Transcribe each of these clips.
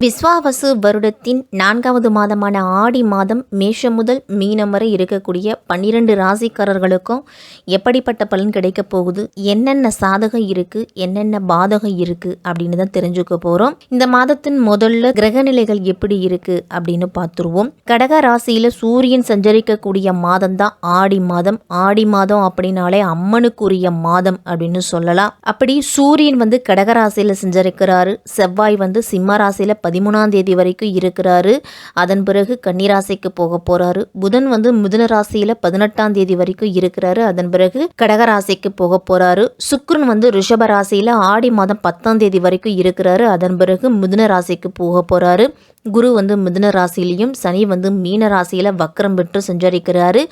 விஸ்வாவசு வருடத்தின் நான்காவது மாதமான ஆடி மாதம் மேஷம் முதல் மீனம் வரை இருக்கக்கூடிய பன்னிரண்டு ராசிக்காரர்களுக்கும் எப்படிப்பட்ட பலன் கிடைக்க போகுது? என்னென்ன சாதகம் இருக்கு? என்னென்ன பாதகம் இருக்கு? அப்படின்னு தான் தெரிஞ்சுக்க போறோம். இந்த மாதத்தின் முதல்ல கிரகநிலைகள் எப்படி இருக்கு? அப்படின்னு பார்த்துருவோம். கடக ராசியில சூரியன் சஞ்சரிக்கக்கூடிய மாதம் தான் ஆடி மாதம். ஆடி மாதம் அப்படின்னாலே அம்மனுக்குரிய மாதம் அப்படின்னு சொல்லலாம். அப்படி சூரியன் வந்து கடக ராசியில சஞ்சரிக்கிறாரு. செவ்வாய் வந்து சிம்ம ராசியில பதிமூணாம் தேதி வரைக்கும் இருக்கிறாரு. அதன் பிறகு கன்னிராசிக்கு போக போறாரு. புதன் வந்து மிதுன ராசியில பதினெட்டாம் தேதி வரைக்கும் இருக்கிறாரு. அதன் பிறகு கடகராசிக்கு போக போறாரு. சுக்ரன் வந்து ரிஷப ராசியில ஆடி மாதம் பத்தாம் தேதி வரைக்கும் இருக்கிறாரு. அதன் பிறகு மிதுன ராசிக்கு போக போறாரு. குரு வந்து மிதுன ராசிலையும் சனி வந்து மீன ராசியில் வக்கரம் பெற்று சஞ்சரிக்கிறாரு.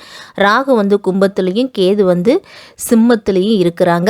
ராகு வந்து கும்பத்துலேயும் கேது வந்து சிம்மத்துலேயும் இருக்கிறாங்க.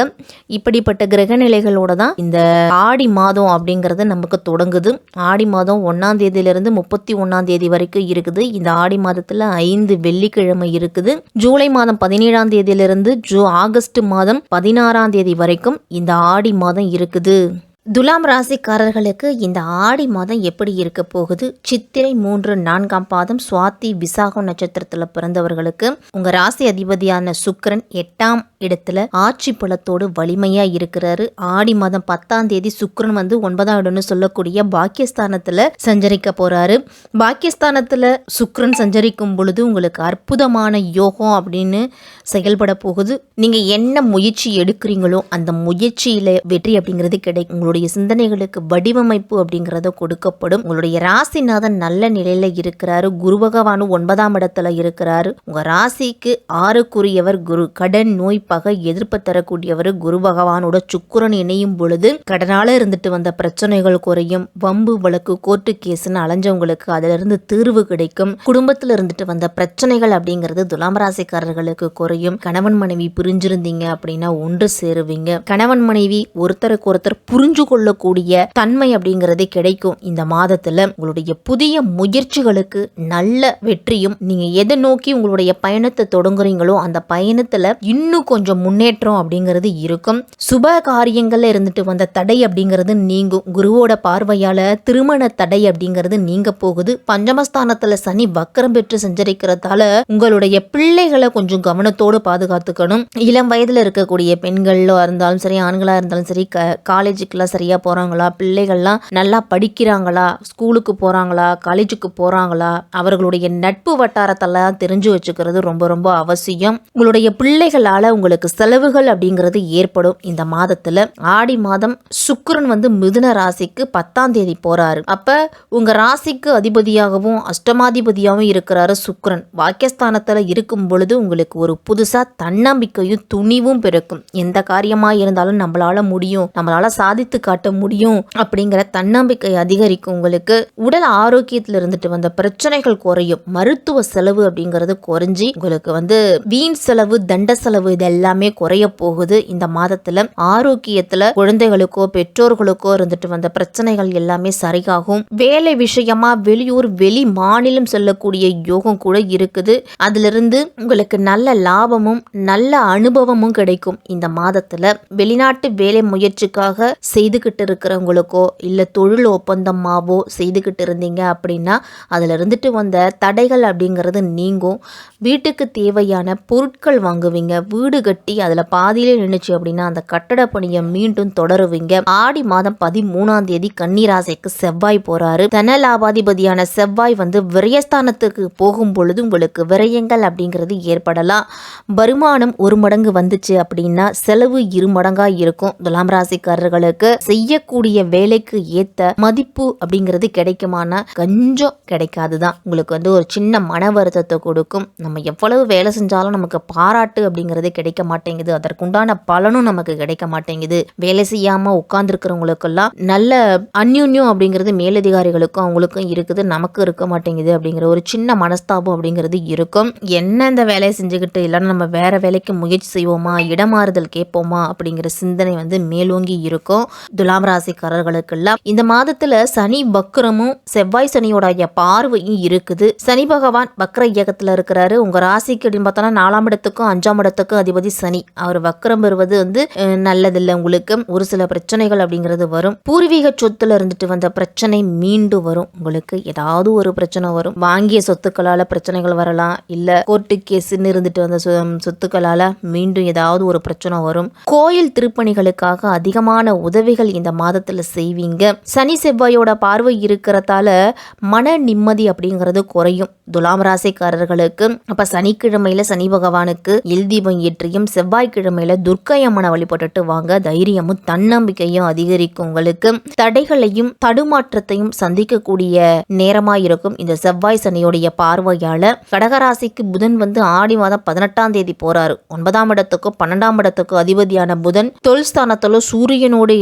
இப்படிப்பட்ட கிரகநிலைகளோட தான் இந்த ஆடி மாதம் அப்படிங்கிறது நமக்கு தொடங்குது. ஆடி மாதம் ஒன்றாம் தேதியிலிருந்து முப்பத்தி ஒன்றாம் தேதி வரைக்கும் இருக்குது. இந்த ஆடி மாதத்தில் ஐந்து வெள்ளிக்கிழமை இருக்குது. ஜூலை மாதம் பதினேழாம் தேதியிலிருந்து ஜூ ஆகஸ்ட் மாதம் பதினாறாம் தேதி வரைக்கும் இந்த ஆடி மாதம் இருக்குது. துலாம் ராசிக்காரர்களுக்கு இந்த ஆடி மாதம் எப்படி இருக்க போகுது? சித்திரை மூன்று நான்காம் பாதம் சுவாதி விசாகம் நட்சத்திரத்தில் பிறந்தவர்களுக்கு உங்க ராசி அதிபதியான சுக்கரன் எட்டாம் இடத்துல ஆட்சி பலத்தோடு வலிமையா இருக்கிறாரு. ஆடி மாதம் பத்தாம் தேதி சுக்கரன் வந்து ஒன்பதாம் இடம்னு சொல்லக்கூடிய பாக்கியஸ்தானத்துல சஞ்சரிக்க போறாரு. பாக்கியஸ்தானத்துல சுக்கரன் சஞ்சரிக்கும் பொழுது உங்களுக்கு அற்புதமான யோகம் அப்படின்னு செயல்பட போகுது. நீங்க என்ன முயற்சி எடுக்கிறீங்களோ அந்த முயற்சியில வெற்றி அப்படிங்கிறது கிடைக்கும் உங்களுடைய சிந்தனைகளுக்கு வடிவமைப்பு அப்படிங்கிறத கொடுக்கப்படும். உங்களுடைய ராசிநாதன் நல்ல நிலையில இருக்கிறாரு. குரு பகவானும் ஒன்பதாம் இடத்துல இருக்கிறாரு. உங்க ராசிக்கு ஆறுக்குரியவர் குரு. கடன் நோய் பகை எதிர்ப்பு தரக்கூடியவர் குரு பகவானோட சுக்குரன் இணையும் பொழுது கடனால இருந்துட்டு வந்த பிரச்சனைகள் குறையும். வம்பு வழக்கு கோர்ட்டு கேஸ்ன்னு அலைஞ்சவங்களுக்கு அதுல இருந்து தீர்வு கிடைக்கும். குடும்பத்துல இருந்துட்டு வந்த பிரச்சனைகள் அப்படிங்கிறது துலாம் ராசிக்காரர்களுக்கு குறையும். கணவன் மனைவி பிரிஞ்சிருந்தீங்க அப்படின்னா ஒன்று சேருவீங்க. கணவன் மனைவி ஒருத்தருக்கு ஒருத்தர் புரிஞ்சு கொள்ளக்கூடிய தன்மை அப்படிங்கிறது கிடைக்கும் இந்த மாதத்துல. உங்களுடைய புதிய முயற்சிகளுக்கு நல்ல வெற்றியும் நீங்க எதை நோக்கி உங்களுடைய பயணத்தை தொடங்குறீங்களோ அந்த பயணத்துல இன்னும் கொஞ்சம் முன்னேற்றம் அப்படிங்கிறது இருக்கும். சுப காரியங்கள்ல இருந்துட்டு வந்த தடை அப்படிங்கிறது நீங்கும். குருவோட பார்வையால திருமண தடை அப்படிங்கிறது நீங்க போகுது. பஞ்சமஸ்தானத்துல சனி வக்கரம் பெற்று சஞ்சரிக்கிறதால உங்களுடைய பிள்ளைகளை கொஞ்சம் கவனத்தோடு பாதுகாத்துக்கணும். இளம் வயதுல இருக்கக்கூடிய பெண்களோ இருந்தாலும் சரி ஆண்களா இருந்தாலும் சரி க சரியாக போகிறாங்களா பிள்ளைகள்லாம் நல்லா படிக்கிறாங்களா? ஸ்கூலுக்கு போகிறாங்களா காலேஜுக்கு போகிறாங்களா அவர்களுடைய நட்பு வட்டாரத்தெல்லாம் தெரிஞ்சு வச்சுக்கிறது ரொம்ப ரொம்ப அவசியம். உங்களுடைய பிள்ளைகளால் உங்களுக்கு செலவுகள் அப்படிங்கிறது ஏற்படும். இந்த மாதத்தில் ஆடி மாதம் சுக்கரன் வந்து மிதுன ராசிக்கு பத்தாம் தேதி போகிறாரு அப்போ உங்கள் ராசிக்கு அதிபதியாகவும் அஷ்டமாதிபதியாகவும் இருக்கிறாரு சுக்கரன். வாக்கியஸ்தானத்தில் இருக்கும் பொழுது உங்களுக்கு ஒரு புதுசாக தன்னம்பிக்கையும் துணிவும் பிறக்கும். எந்த காரியமாக இருந்தாலும் நம்மளால முடியும். நம்மளால சாதித்து காட்ட முடியும் அப்படிங்கிற தன்னம்பிக்கை அதிகரிக்கும் உங்களுக்கு. உடல் ஆரோக்கியத்துல இருந்துட்டு வந்த பிரச்சனைகள் குறையும். மருத்துவ செலவு அப்படிங்கிறது குறைஞ்சி உங்களுக்கு வந்து வீண் செலவு தண்ட செலவு இது எல்லாமே குறைய போகுது. இந்த மாதத்துல ஆரோக்கியத்துல குழந்தைகளுக்கோ பெற்றோர்களுக்கோ இருந்துட்டு வந்த பிரச்சனைகள் எல்லாமே சரியாகும். வேலை விஷயமா வெளியூர் வெளி மாநிலம் செல்லக்கூடிய யோகம் கூட இருக்குது. அதிலிருந்து உங்களுக்கு நல்ல லாபமும் நல்ல அனுபவமும் கிடைக்கும். இந்த மாதத்துல வெளிநாட்டு வேலை முயற்சிக்காக செய்துக்கிட்டு இருக்கிறவங்களுக்கோ இல்லை தொழில் ஒப்பந்தமாவோ செய்துக்கிட்டு இருந்தீங்க அப்படின்னா அதில் இருந்துட்டு வந்த தடைகள் அப்படிங்கிறது நீங்கும். வீட்டுக்கு தேவையான பொருட்கள் வாங்குவீங்க. வீடு கட்டி அதில் பாதியிலே நின்றுச்சு அப்படின்னா அந்த கட்டட பணியை மீண்டும் தொடருவீங்க. ஆடி மாதம் பதிமூணாம் தேதி கன்னிராசைக்கு செவ்வாய் போறாரு. தன லாபாதிபதியான செவ்வாய் வந்து விரயஸ்தானத்துக்கு போகும் பொழுது உங்களுக்கு விரயங்கள் அப்படிங்கிறது ஏற்படலாம். வருமானம் ஒரு மடங்கு வந்துச்சு அப்படின்னா செலவு இரு மடங்காக இருக்கும். துலாம் ராசிக்காரர்களுக்கு செய்யக்கூடிய வேலைக்கு ஏத்த மதிப்பு அப்படிங்கிறது கிடைக்குமானா கொஞ்சம் கிடைக்காதுதான். உங்களுக்கு வந்து ஒரு சின்ன மன வருத்தத்தை கொடுக்கும். நம்ம எவ்வளவு வேலை செஞ்சாலும் நமக்கு பாராட்டு அப்படிங்கிறது கிடைக்க மாட்டேங்குது. அதற்குண்டான பலனும் நமக்கு கிடைக்க மாட்டேங்குது. வேலை செய்யாம உட்கார்ந்துருக்கிறவங்களுக்கெல்லாம் நல்ல அந்யுன்யம் அப்படிங்கிறது மேலதிகாரிகளுக்கும் அவங்களுக்கும் இருக்குது. நமக்கு இருக்க மாட்டேங்குது அப்படிங்கிற ஒரு சின்ன மனஸ்தாபம் அப்படிங்கிறது இருக்கும். என்ன இந்த வேலையை செஞ்சுக்கிட்டு இல்லைன்னா நம்ம வேற வேலைக்கு முயற்சி செய்வோமா? இடமாறுதல் கேட்போமா? அப்படிங்கிற சிந்தனை வந்து மேலோங்கி இருக்கும். துலாம் ராசிக்காரர்களுக்கெல்லாம் இந்த மாதத்துல சனி பக்ரமும் செவ்வாய் சனியோடைய பார்வையும் இருக்குது. சனி பகவான் பக்ர இயக்கத்துல இருக்கிறாரு. உங்க ராசிக்கு அப்படின்னு பார்த்தோம்னா நாலாம் இடத்துக்கும் அஞ்சாம் இடத்துக்கும் அதிபதி சனி. அவர் வக்ரம் பெறுவது வந்து நல்லதில்லை உங்களுக்கு. ஒரு சில பிரச்சனைகள் அப்படிங்கிறது வரும். பூர்வீக சொத்துல இருந்துட்டு வந்த பிரச்சனை மீண்டும் வரும். உங்களுக்கு ஏதாவது ஒரு பிரச்சனை வரும். வாங்கிய சொத்துக்களால பிரச்சனைகள் வரலாம். இல்ல கோர்ட்டு கேஸ்ன்னு இருந்துட்டு வந்த சொ- சொத்துக்களால மீண்டும் ஏதாவது ஒரு பிரச்சனை வரும். கோயில் திருப்பணிகளுக்காக அதிகமான உதவிகள் இந்த மாதத்தில் செய்வீங்க. சனி செவ்வாயோட பார்வை இருக்கிறதால மன நிம்மதி அப்படிங்கிறது குறையும். துலாம் ராசிக்காரர்களுக்கு அப்ப சனிக்கிழமையில சனி பகவானுக்கு எல் தீபம் ஏற்றியும் செவ்வாய்க்கிழமையில துர்க்கை அம்மனை வழிபட்டுட்டு வாங்க. தைரியமும் தன்னம்பிக்கையும் அதிகரிக்கும் உங்களுக்கு. தடைகளையும் தடுமாற்றத்தையும் சந்திக்கக்கூடிய நேரமா இருக்கும் இந்த செவ்வாய் சனியுடைய பார்வையால. கடகராசிக்கு புதன் வந்து ஆடி மாதம் பதினெட்டாம் தேதி போறாரு. ஒன்பதாம் இடத்துக்கும் பன்னெண்டாம் இடத்துக்கும் அதிபதியான புதன் தொழில் ஸ்தானத்துல சூரியனோடு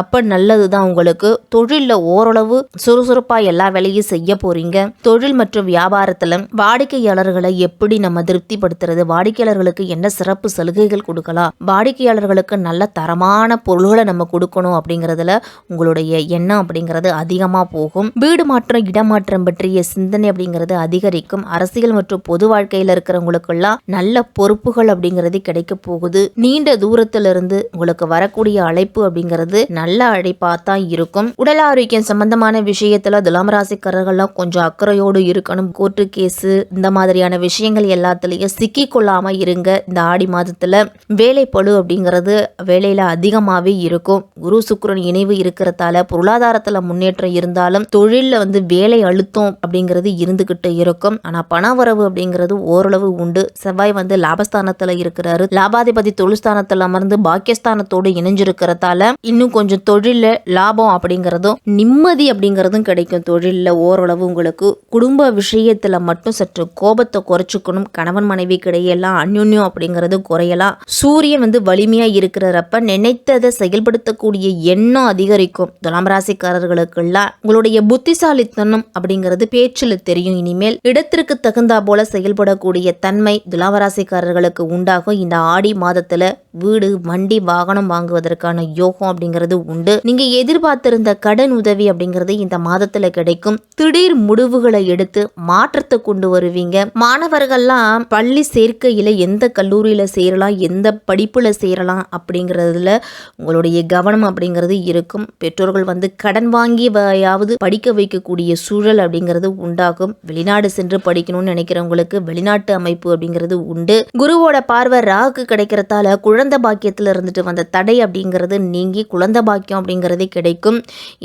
அப்போ நல்லது தான் உங்களுக்கு. தொழிலில் ஓரளவு சுறுசுறுப்பாக எல்லா வேலையும் செய்ய போகிறீங்க தொழில் மற்றும் வியாபாரத்தில் வாடிக்கையாளர்களை எப்படி நம்ம திருப்திப்படுத்துறது? வாடிக்கையாளர்களுக்கு என்ன சிறப்பு சலுகைகள் கொடுக்கலாம்? வாடிக்கையாளர்களுக்கு நல்ல தரமான பொருள்களை நம்ம கொடுக்கணும் அப்படிங்கறதுல உங்களுடைய எண்ணம் அப்படிங்கிறது அதிகமாக போகும். வீடு மாற்றம் இடமாற்றம் பற்றிய சிந்தனை அப்படிங்கிறது அதிகரிக்கும். அரசியல் மற்றும் பொது வாழ்க்கையில் இருக்கிறவங்களுக்கெல்லாம் நல்ல பொறுப்புகள் அப்படிங்கிறது கிடைக்க போகுது. நீண்ட தூரத்திலிருந்து உங்களுக்கு வரக்கூடிய அழைப்பு அப்படிங்கிறது நல்ல அழைப்பா தான் இருக்கும். உடல் ஆரோக்கியம் சம்பந்தமான விஷயத்துல துலாம் ராசிக்காரர்கள்லாம் கொஞ்சம் அக்கறையோடு இருக்கணும். கோர்ட்டு கேஸு இந்த மாதிரியான விஷயங்கள் எல்லாத்துலயும் சிக்கி கொள்ளாம இருங்க. இந்த ஆடி மாதத்துல வேலை பழு அப்படிங்கிறது வேலையில அதிகமாவே இருக்கும். குரு சுக்கிரன் இணைவு இருக்கிறதால பொருளாதாரத்துல முன்னேற்றம் இருந்தாலும் தொழில்ல வந்து வேலை அழுத்தம் அப்படிங்கிறது இருந்துகிட்டு இருக்கும். ஆனா பண வரவு அப்படிங்கிறது ஓரளவு உண்டு. செவ்வாய் வந்து லாபஸ்தானத்துல இருக்கிறாரு. லாபாதிபதி தொழில்ஸ்தானத்துல அமர்ந்து பாக்கியஸ்தானத்தோடு இணைஞ்சிருக்கிறதால இன்னும் கொஞ்சம் தொழிலில் லாபம் அப்படிங்கிறதும் நிம்மதி அப்படிங்கிறதும் கிடைக்கும். தொழிலில் ஓரளவு உங்களுக்கு குடும்ப விஷயத்துல மட்டும் சற்று கோபத்தை குறைச்சிக்கணும். கணவன் மனைவி கிடையெல்லாம் அந்யுன்யம் அப்படிங்கிறது குறையலாம் சூரியன் வந்து வலிமையா இருக்கிறப்ப நினைத்ததை செயல்படுத்தக்கூடிய எண்ணம் அதிகரிக்கும். துலாம் ராசிக்காரர்களுக்கெல்லாம் உங்களுடைய புத்திசாலித்தனம் அப்படிங்கிறது பேச்சில் தெரியும். இனிமேல் இடத்திற்கு தகுந்தா போல செயல்படக்கூடிய தன்மை துலாம் ராசிக்காரர்களுக்கு உண்டாகும். இந்த ஆடி மாதத்துல வீடு வண்டி வாகனம் வாங்குவதற்கான யோகம் அப்படிங்கிறது உண்டு. நீங்க எதிர்பார்த்திருந்த கடன் உதவி அப்படிங்கிறது இந்த மாதத்துல கிடைக்கும். திடீர் முடிவுகளை எடுத்து மாற்றத்தை கொண்டு வருவீங்க. மாணவர்கள்லாம் பள்ளி சேர்க்கையில எந்த கல்லூரியில சேரலாம் எந்த படிப்புல சேரலாம் அப்படிங்கிறதுல உங்களுடைய கவனம் அப்படிங்கிறது இருக்கும். பெற்றோர்கள் வந்து கடன் வாங்கியாவது படிக்க வைக்கக்கூடிய சூழல் அப்படிங்கிறது உண்டாகும். வெளிநாடு சென்று படிக்கணும்னு நினைக்கிறவங்களுக்கு வெளிநாட்டு அமைப்பு அப்படிங்கிறது உண்டு. குருவோட பார்வை ராகு கிடைக்கிறதால குழந்தை பாக்கியத்துல இருந்துட்டு வந்த தடை அப்படிங்கிறது நீங்கி குழந்தை பாக்கியம் அப்படிங்கிறதே கிடைக்கும்.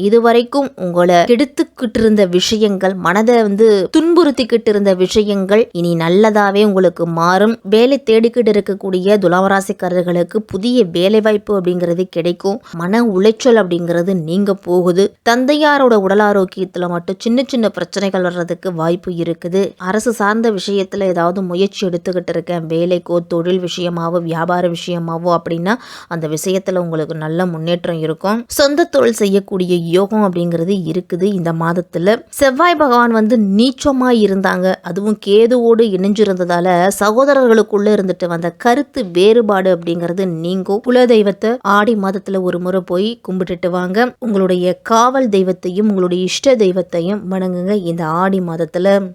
இதுவரைக்கும் உங்களை கெடுத்துக்கிட்டு இருந்த விஷயங்கள் மனதை வந்து துன்புறுத்திக்கிட்டு இருந்த விஷயங்கள் இனி நல்லதாவே உங்களுக்கு மாறும். வேலை தேடிக்கிட்டு இருக்கக்கூடிய துலாவராசிக்காரர்களுக்கு புதிய வேலை வாய்ப்பு அப்படிங்கிறது கிடைக்கும். மன உளைச்சல் அப்படிங்கிறது நீங்க போகுது. தந்தையாரோட உடல் ஆரோக்கியத்துல மட்டும் சின்ன சின்ன பிரச்சனைகள் வர்றதுக்கு வாய்ப்பு இருக்குது. அரசு சார்ந்த விஷயத்துல ஏதாவது முயற்சி எடுத்துக்கிட்டு இருக்கேன். வேலைக்கோ தொழில் விஷயமாவோ வியாபார விஷயமாவோ அப்படின்னா அந்த விஷயத்துல உங்களுக்கு நல்ல முன்னேற்றம் இருக்கும். சொந்த தொழில் செய்யக்கூடிய யோகம் அப்படிங்கிறது இருக்குது இந்த மாதத்துல. செவ்வாய் பகவான் வந்து நீச்சமா இருந்தாங்க. அதுவும் கேதுவோடு இணைஞ்சிருந்ததால சகோதரர்களுக்குள்ள இருந்துட்டு வந்த கருத்து வேறுபாடு அப்படிங்கிறது நீங்கும். குல தெய்வத்தை ஆடி மாதத்துல ஒரு முறை போய் கும்பிட்டுட்டு வாங்க. உங்களுடைய காவல் தெய்வத்தையும் உங்களுடைய இஷ்ட தெய்வத்தையும் வணங்குங்க இந்த ஆடி மாதத்துல.